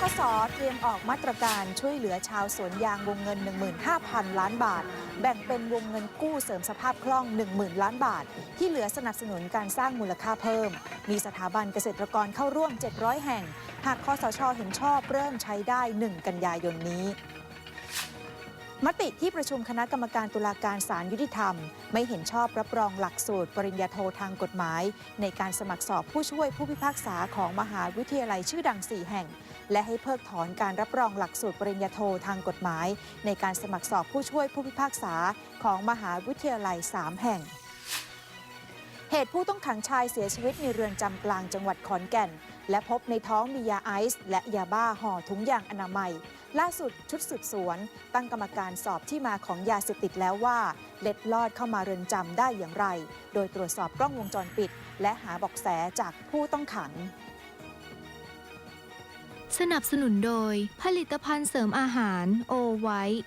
คสเตรียมออกมาตรการช่วยเหลือชาวสวนยางวงเงิน 15,000 ล้านบาท แบ่งเป็นวงเงินกู้เสริมสภาพคล่อง 10,000 ล้านบาท ที่เหลือสนับสนุนการสร้างมูลค่าเพิ่ม มีสถาบันเกษตรกรเข้าร่วม 700 แห่ง หากคอสชเห็นชอบเริ่มใช้ได้ 1 กันยายนนี้ มติที่ประชุมคณะกรรมการตุลาการศาลยุติธรรม ไม่เห็นชอบรับรองหลักสูตร ปริญญาโททางกฎหมาย ในการสมัครสอบผู้ช่วยผู้พิพากษาของมหาวิทยาลัยชื่อดัง 4 แห่ง และให้เพิกถอนการรับรองหลักสูตรปริญญาโททางกฎหมาย ในการสมัครสอบผู้ช่วยผู้พิพากษาของมหาวิทยาลัย 3 แห่ง เหตุผู้ต้องขังชายเสียชีวิตในเรือนจำกลางจังหวัดขอนแก่น และพบในท้องมียาไอซ์และยาบ้าห่อถุงยางอนามัย ล่าสุดชุดสืบสวน ตั้งกรรมการสอบที่มาของยาเสพติดแล้วว่า เล็ดลอดเข้ามาเรือนจำได้อย่างไร โดยตรวจสอบกล้องวงจรปิด และหาบอกแสจากผู้ต้องขัง สนับสนุนโดย ผลิตภัณฑ์เสริมอาหารโอไวท์